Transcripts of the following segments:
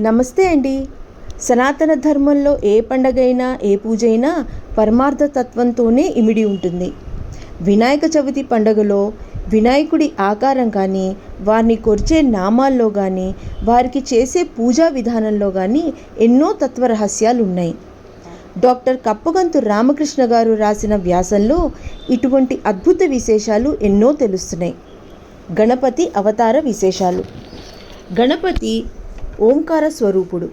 నమస్తే అండి. సనాతన ధర్మంలో ఏ పండగైనా ఏ పూజైనా పరమార్థ తత్వంతోనే ఇమిడి ఉంటుంది. వినాయక చవితి పండుగలో వినాయకుడి ఆకారం కానీ వారిని కొరిచే నామాల్లో కానీ వారికి చేసే పూజా విధానంలో కానీ ఎన్నో తత్వ రహస్యాలు ఉన్నాయి డాక్టర్ కప్పగంతు రామకృష్ణ గారు రాసిన వ్యాసంలో ఇటువంటి అద్భుత విశేషాలు ఎన్నో తెలుస్తున్నాయి. గణపతి అవతార విశేషాలు. గణపతి ఓంకార స్వరూపుడు.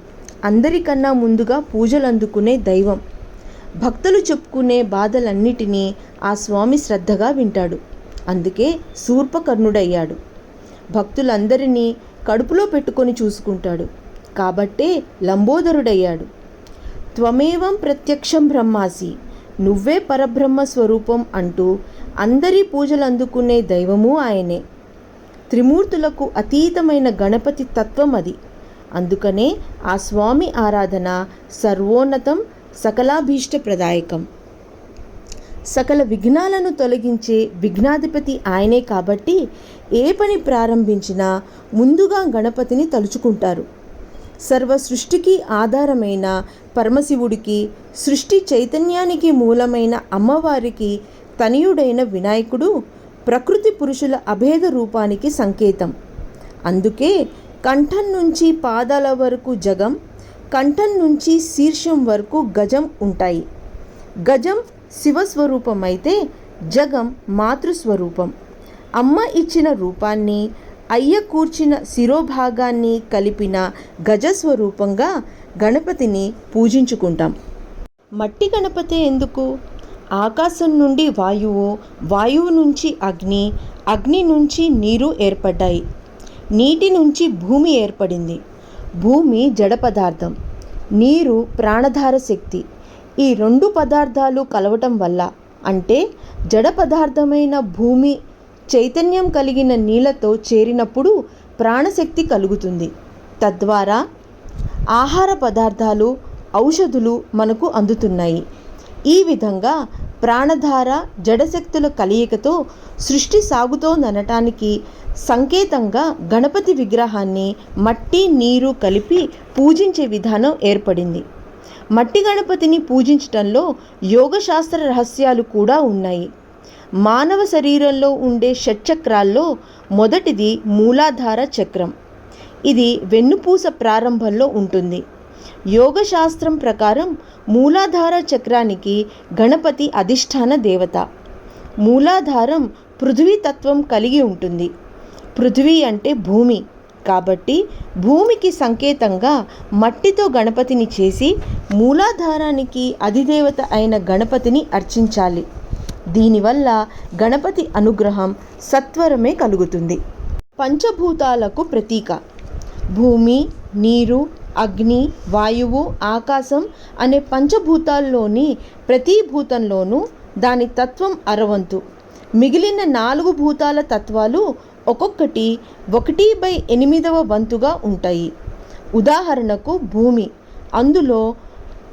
అందరికన్నా ముందుగా పూజలు అందుకునే దైవం. భక్తులు చెప్పుకునే బాధలన్నిటినీ ఆ స్వామి శ్రద్ధగా వింటాడు. అందుకే శూర్పకర్ణుడయ్యాడు. భక్తులందరినీ కడుపులో పెట్టుకొని చూసుకుంటాడు. కాబట్టే లంబోదరుడయ్యాడు. త్వమేవం ప్రత్యక్షం బ్రహ్మాసి. నువ్వే పరబ్రహ్మ స్వరూపం అంటూ అందరి పూజలు అందుకునే దైవము ఆయనే. త్రిమూర్తులకు అతీతమైన గణపతి తత్వం అది అందుకనే ఆ స్వామి ఆరాధన సర్వోన్నతం సకలాభీష్టప్రదాయకం. సకల విఘ్నాలను తొలగించే విఘ్నాధిపతి ఆయనే కాబట్టి ఏ పని ప్రారంభించినా ముందుగా గణపతిని తలుచుకుంటారు. సర్వ సృష్టికి ఆధారమైన పరమశివుడికి సృష్టి చైతన్యానికి మూలమైన అమ్మవారికి తనయుడైన వినాయకుడు ప్రకృతి పురుషుల అభేద రూపానికి సంకేతం. అందుకే కంఠం నుంచి పాదాల వరకు జగం కంఠం నుంచి శీర్షం వరకు గజం ఉంటాయి. గజం శివస్వరూపమైతే అయితే జగం మాతృస్వరూపం. అమ్మ ఇచ్చిన రూపాన్ని అయ్య కూర్చిన శిరోభాగాన్ని కలిపిన గజస్వరూపంగా గణపతిని పూజించుకుంటాం. మట్టి గణపతి ఎందుకు? ఆకాశం నుండి వాయువు వాయువు నుంచి అగ్ని అగ్ని నుంచి నీరు ఏర్పడ్డాయి. నీటి నుంచి భూమి ఏర్పడింది. భూమి జడ పదార్థం నీరు ప్రాణధార శక్తి. ఈ రెండు పదార్థాలు కలవటం వల్ల అంటే జడ పదార్థమైన భూమి చైతన్యం కలిగిన నీళ్ళతో చేరినప్పుడు ప్రాణశక్తి కలుగుతుంది. తద్వారా ఆహార పదార్థాలు ఔషధులు మనకు అందుతున్నాయి. ఈ విధంగా ప్రాణధార జడశక్తుల కలయికతో సృష్టి సాగుతోందనటానికి సంకేతంగా గణపతి విగ్రహాన్ని మట్టి నీరు కలిపి పూజించే విధానం ఏర్పడింది. మట్టి గణపతిని పూజించటంలో యోగశాస్త్ర రహస్యాలు కూడా ఉన్నాయి. మానవ శరీరంలో ఉండే షట్చక్రాల్లో మొదటిది మూలాధార చక్రం. ఇది వెన్నుపూస ప్రారంభంలో ఉంటుంది. యోగశాస్త్రం ప్రకారం మూలాధార చక్రానికి గణపతి అధిష్టాన దేవత. మూలాధారం పృథ్వీ తత్వం కలిగి ఉంటుంది. పృథ్వీ అంటే భూమి. కాబట్టి భూమికి సంకేతంగా మట్టితో గణపతిని చేసి మూలాధారానికి అధిదేవత అయిన గణపతిని అర్చించాలి. దీనివల్ల గణపతి అనుగ్రహం సత్వరమే కలుగుతుంది. పంచభూతాలకు ప్రతీక. భూమి నీరు అగ్ని వాయువు ఆకాశం అనే పంచభూతాల్లోని ప్రతి భూతంలోనూ దాని తత్వం అరవంతు. మిగిలిన నాలుగు భూతాల తత్వాలు ఒక్కొక్కటి ఒకటి బై ఎనిమిదవ వంతుగా ఉంటాయి. ఉదాహరణకు భూమి. అందులో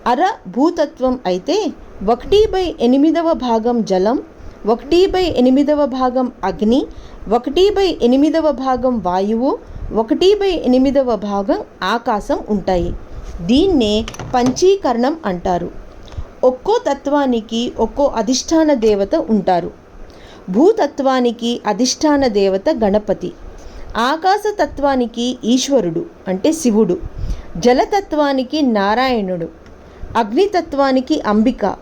అర భూతత్వం అయితే ఒకటి బై ఎనిమిదవ భాగం జలం ఒకటి బై ఎనిమిదవ భాగం అగ్ని ఒకటి బై ఎనిమిదవ భాగం వాయువు ఒకటి బై ఎనిమిదవ భాగం ఆకాశం ఉంటాయి. దీన్నే పంచీకరణం అంటారు. ఒక్కో తత్వానికి ఒక్కో అధిష్టాన దేవత ఉంటారు. భూతత్వానికి అధిష్టాన దేవత గణపతి. ఆకాశతత్వానికి ఈశ్వరుడు అంటే శివుడు. జలతత్వానికి నారాయణుడు. అగ్నితత్వానికి అంబిక.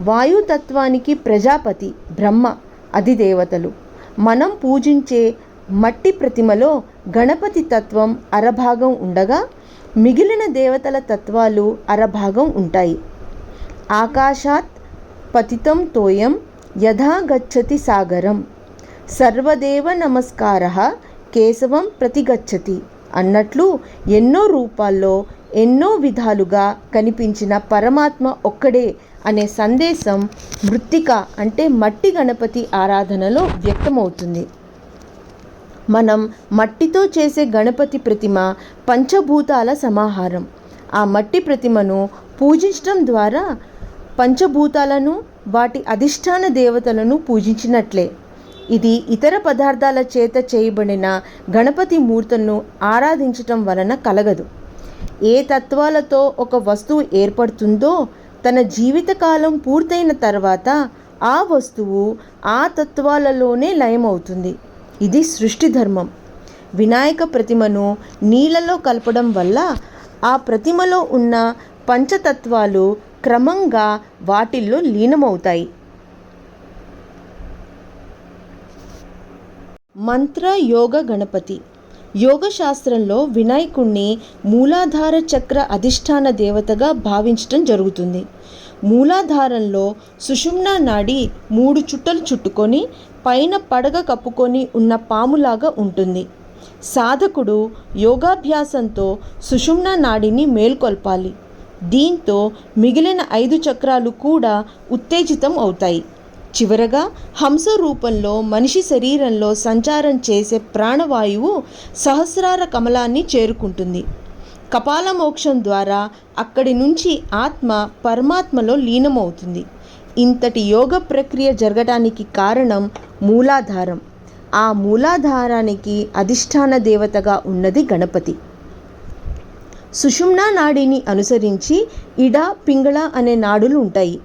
వాయుతత్వానికి ప్రజాపతి బ్రహ్మ అధిదేవతలు. మనం పూజించే మట్టి ప్రతిమలో గణపతి తత్వం అరభాగం ఉండగా మిగిలిన దేవతల తత్వాలు అరభాగం ఉంటాయి. ఆకాశాత్ పతితం తోయం యథా గచ్చతి సాగరం. సర్వదేవ నమస్కార కేశవం ప్రతిగచ్చతి అన్నట్లు ఎన్నో రూపాల్లో ఎన్నో విధాలుగా కనిపించిన పరమాత్మ ఒక్కడే అనే సందేశం మృత్తిక అంటే మట్టి గణపతి ఆరాధనలో వ్యక్తమవుతుంది. మనం మట్టితో చేసే గణపతి ప్రతిమ పంచభూతాల సమాహారం. ఆ మట్టి ప్రతిమను పూజించడం ద్వారా పంచభూతాలను వాటి అధిష్టాన దేవతలను పూజించినట్లే. ఇది ఇతర పదార్థాల చేత చేయబడిన గణపతి మూర్తులను ఆరాధించటం వలన కలగదు. ఏ తత్వాలతో ఒక వస్తువు ఏర్పడుతుందో తన జీవితకాలం పూర్తయిన తర్వాత ఆ వస్తువు ఆ తత్వాలలోనే లయమవుతుంది. ఇది సృష్టి ధర్మం. వినాయక ప్రతిమను నీళ్ళలో కలపడం వల్ల ఆ ప్రతిమలో ఉన్న పంచతత్వాలు క్రమంగా వాటిల్లో లీనమవుతాయి. మంత్ర యోగ గణపతి. యోగ శాస్త్రంలో వినాయకుణ్ణి మూలాధార చక్ర అధిష్టాన దేవతగా భావించటం జరుగుతుంది. మూలాధారంలో సుషుమ్నా నాడి మూడు చుట్టలు చుట్టుకొని పైన పడగ కప్పుకొని ఉన్న పాములాగా ఉంటుంది. సాధకుడు యోగాభ్యాసంతో సుషుమ్న నాడిని మేల్కొల్పాలి. దీంతో మిగిలిన ఐదు చక్రాలు కూడా ఉత్తేజితం అవుతాయి. చివరగా హంస రూపంలో మనిషి శరీరంలో సంచారం చేసే ప్రాణవాయువు సహస్రార కమలాన్ని చేరుకుంటుంది. కపాల మోక్షం ద్వారా అక్కడి నుంచి ఆత్మ పరమాత్మలో లీనమవుతుంది. ఇంతటి యోగ ప్రక్రియ జరగటానికి కారణం మూలాధారం. ఆ మూలాధారానికి అధిష్టాన దేవతగా ఉన్నది గణపతి. సుషుమ్నా నాడిని అనుసరించి ఇడ పింగళ అనే నాడులు ఉంటాయి.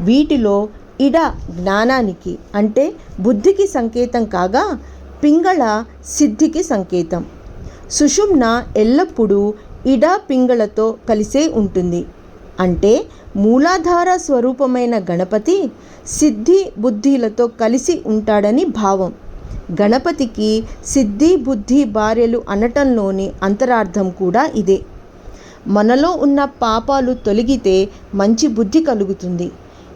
వీటిలో ఇడ జ్ఞానానికి అంటే బుద్ధికి సంకేతం కాగా పింగళ సిద్ధికి సంకేతం. సుషుమ్న ఎల్లప్పుడూ ఇడ పింగళతో కలిసే ఉంటుంది. అంటే మూలాధార స్వరూపమైన గణపతి సిద్ధి బుద్ధిలతో కలిసి ఉంటాడని భావం. గణపతికి సిద్ధి బుద్ధి భార్యలు అనటంలోని అంతరార్థం కూడా ఇదే. మనలో ఉన్న పాపాలు తొలగితే మంచి బుద్ధి కలుగుతుంది.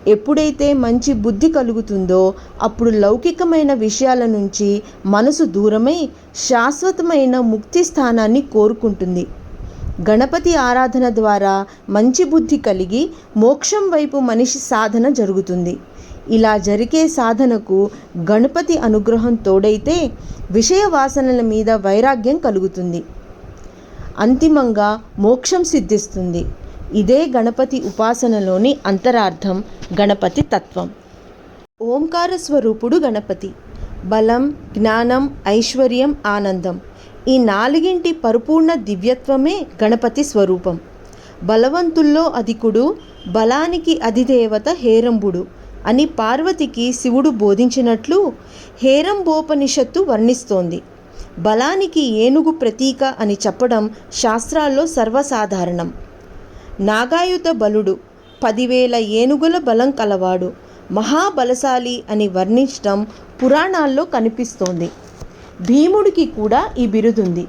ఎప్పుడైతే మంచి బుద్ధి కలుగుతుందో అప్పుడు లౌకికమైన విషయాల నుంచి మనసు దూరమై శాశ్వతమైన ముక్తి స్థానాన్ని కోరుకుంటుంది. గణపతి ఆరాధన ద్వారా మంచి బుద్ధి కలిగి మోక్షం వైపు మనిషి సాధన జరుగుతుంది. ఇలా జరిగే సాధనకు గణపతి అనుగ్రహం తోడైతే విషయ వాసనల మీద వైరాగ్యం కలుగుతుంది. అంతిమంగా మోక్షం సిద్ధిస్తుంది. ఇదే గణపతి ఉపాసనలోని అంతరార్థం గణపతి తత్వం. ఓంకార స్వరూపుడు గణపతి. బలం జ్ఞానం ఐశ్వర్యం ఆనందం. ఈ నాలుగింటి పరిపూర్ణ దివ్యత్వమే గణపతి స్వరూపం. బలవంతుల్లో అధికుడు బలానికి అధిదేవత హేరంబుడు అని పార్వతికి శివుడు బోధించినట్లు హేరంబోపనిషత్తు వర్ణిస్తోంది. బలానికి ఏనుగు ప్రతీక అని చెప్పడం శాస్త్రాల్లో సర్వసాధారణం. నాగాయుత బలుడు పదివేల ఏనుగుల బలం కలవాడు మహాబలశాలి అని వర్ణించడం పురాణాల్లో కనిపిస్తోంది. భీముడికి కూడా ఈ బిరుదుంది.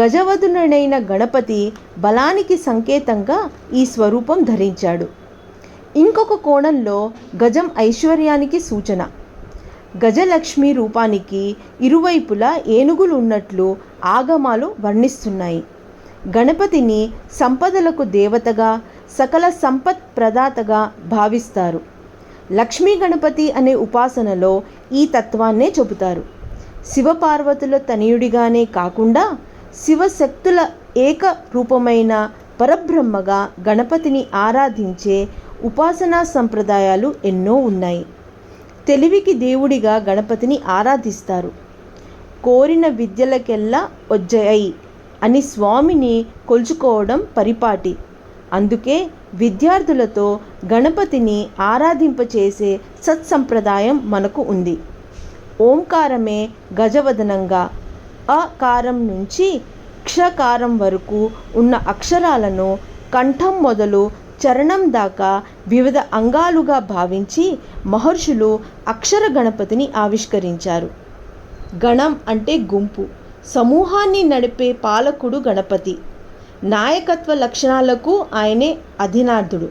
గజవదునుడైన గణపతి బలానికి సంకేతంగా ఈ స్వరూపం ధరించాడు. ఇంకొక కోణంలో గజం ఐశ్వర్యానికి సూచన. గజలక్ష్మి రూపానికి ఇరువైపులా ఏనుగులు ఉన్నట్లు ఆగమాలు వర్ణిస్తున్నాయి. గణపతిని సంపదలకు దేవతగా సకల సంపత్ ప్రదాతగా భావిస్తారు. లక్ష్మీ గణపతి అనే ఉపాసనలో ఈ తత్వాన్నే చెబుతారు. శివపార్వతుల తనయుడిగానే కాకుండా శివశక్తుల ఏక రూపమైన పరబ్రహ్మగా గణపతిని ఆరాధించే ఉపాసనా సంప్రదాయాలు ఎన్నో ఉన్నాయి. తెలివికి దేవుడిగా గణపతిని ఆరాధిస్తారు. కోరిన విద్యలకెల్లా ఒజ్జయ్ అని స్వామిని కొలుచుకోవడం పరిపాటి. అందుకే విద్యార్థులతో గణపతిని ఆరాధింపచేసే సత్సంప్రదాయం మనకు ఉంది. ఓంకారమే గజవదనంగా. అకారం నుంచి క్షకారం వరకు ఉన్న అక్షరాలను కంఠం మొదలు చరణం దాకా వివిధ అంగాలుగా భావించి మహర్షులు అక్షర గణపతిని ఆవిష్కరించారు. గణం అంటే గుంపు. సమూహాన్ని నడిపే పాలకుడు గణపతి. నాయకత్వ లక్షణాలకు ఆయనే అధినార్థుడు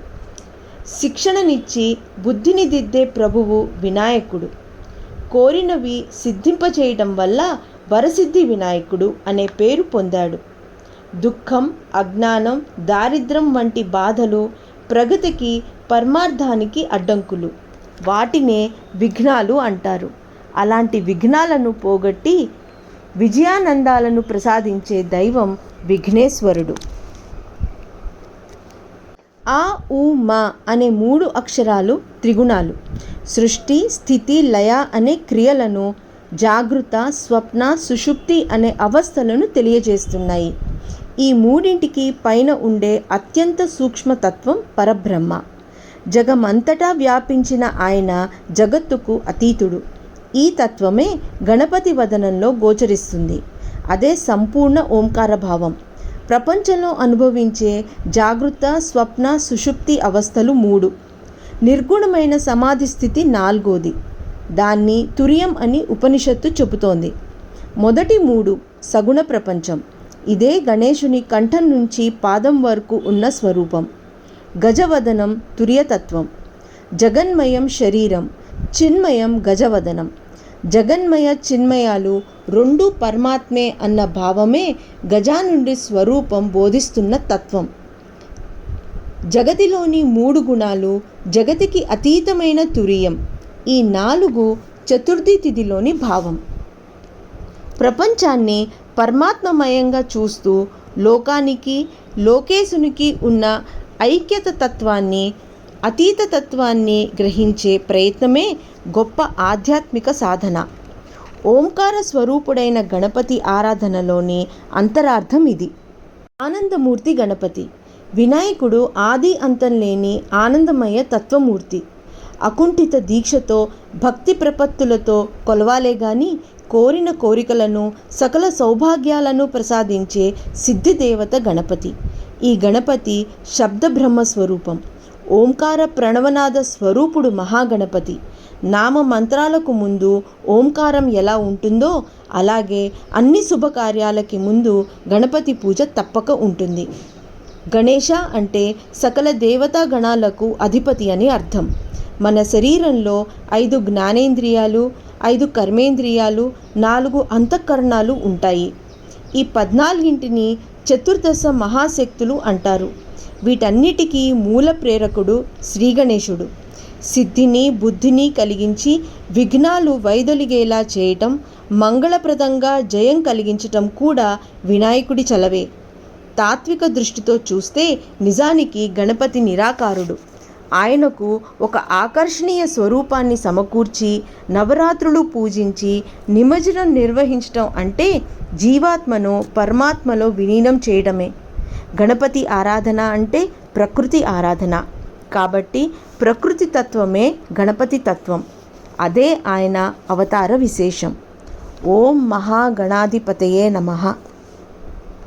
శిక్షణనిచ్చి బుద్ధిని దిద్దే ప్రభువు వినాయకుడు. కోరినవి సిద్ధింపచేయటం వల్ల వరసిద్ధి వినాయకుడు అనే పేరు పొందాడు. దుఃఖం అజ్ఞానం దారిద్రం వంటి బాధలు ప్రగతికి పరమార్థానికి అడ్డంకులు. వాటినే విఘ్నాలు అంటారు. అలాంటి విఘ్నాలను పోగొట్టి విజయానందాలను ప్రసాదించే దైవం విఘ్నేశ్వరుడు. ఆ ఉ మా అనే మూడు అక్షరాలు త్రిగుణాలు. సృష్టి స్థితి లయ అనే క్రియలను జాగృత స్వప్న సుషుప్తి అనే అవస్థలను తెలియజేస్తున్నాయి. ఈ మూడింటికి పైన ఉండే అత్యంత సూక్ష్మతత్వం పరబ్రహ్మ. జగమంతటా వ్యాపించిన ఆయన జగత్తుకు అతీతుడు. ఈ తత్వమే గణపతి వదనంలో గోచరిస్తుంది. అదే సంపూర్ణ ఓంకార భావం ప్రపంచంలో అనుభవించే జాగృత స్వప్న సుషుప్తి అవస్థలు మూడు. నిర్గుణమైన సమాధి స్థితి నాలుగోది. దాన్ని తురియం అని ఉపనిషత్తు చెబుతోంది. మొదటి మూడు సగుణ ప్రపంచం. ఇదే గణేశుని కంఠం నుంచి పాదం వరకు ఉన్న స్వరూపం. గజవదనం తురియతత్వం. జగన్మయం శరీరం. చిన్మయం గజవదనం. జగన్మయ చిన్మయాలు రెండు పరమాత్మే అన్న భావమే గజా నుండి స్వరూపం బోధిస్తున్న తత్వం. జగతిలోని మూడు గుణాలు జగతికి అతీతమైన తురియం. ఈ నాలుగు చతుర్థి తిథిలోని భావం. ప్రపంచాన్ని పరమాత్మమయంగా చూస్తూ లోకానికి లోకేశునికి ఉన్న ఐక్యత తత్వాన్ని అతీత తత్వాన్ని గ్రహించే ప్రయత్నమే గొప్ప ఆధ్యాత్మిక సాధన. ఓంకార స్వరూపుడైన గణపతి ఆరాధనలోని అంతరార్థం ఇది. ఆనందమూర్తి గణపతి. వినాయకుడు ఆది అంతం లేని ఆనందమయ తత్వమూర్తి. అకుంఠిత దీక్షతో భక్తి ప్రపత్తులతో కొలవాలే గాని కోరిన కోరికలను సకల సౌభాగ్యాలను ప్రసాదించే సిద్ధిదేవత గణపతి. ఈ గణపతి శబ్ద బ్రహ్మ స్వరూపం ఓంకార ప్రణవనాద స్వరూపుడు మహాగణపతి. నామ మంత్రాలకు ముందు ఓంకారం ఎలా ఉంటుందో అలాగే అన్ని శుభకార్యాలకి ముందు గణపతి పూజ తప్పక ఉంటుంది. గణేష అంటే సకల దేవతా గణాలకు అధిపతి అని అర్థం. మన శరీరంలో ఐదు జ్ఞానేంద్రియాలు ఐదు కర్మేంద్రియాలు నాలుగు అంతఃకరణాలు ఉంటాయి. ఈ పద్నాలుగింటిని చతుర్దశ మహాశక్తులు అంటారు. వీటన్నిటికీ మూల ప్రేరకుడు శ్రీగణేశుడు సిద్ధిని బుద్ధిని కలిగించి విఘ్నాలు వైదొలిగేలా చేయటం మంగళప్రదంగా జయం కలిగించటం కూడా వినాయకుడి చలవే. తాత్విక దృష్టితో చూస్తే నిజానికి గణపతి నిరాకారుడు. ఆయనకు ఒక ఆకర్షణీయ స్వరూపాన్ని సమకూర్చి నవరాత్రులు పూజించి నిమజ్జనం నిర్వహించటం అంటే జీవాత్మను పరమాత్మలో విలీనం చేయడమే గణపతి ఆరాధన అంటే ప్రకృతి ఆరాధన. కాబట్టి ప్రకృతి తత్వమే గణపతి తత్వం. అదే ఆయన అవతార విశేషం. ఓం మహాగణాధిపతయే నమః.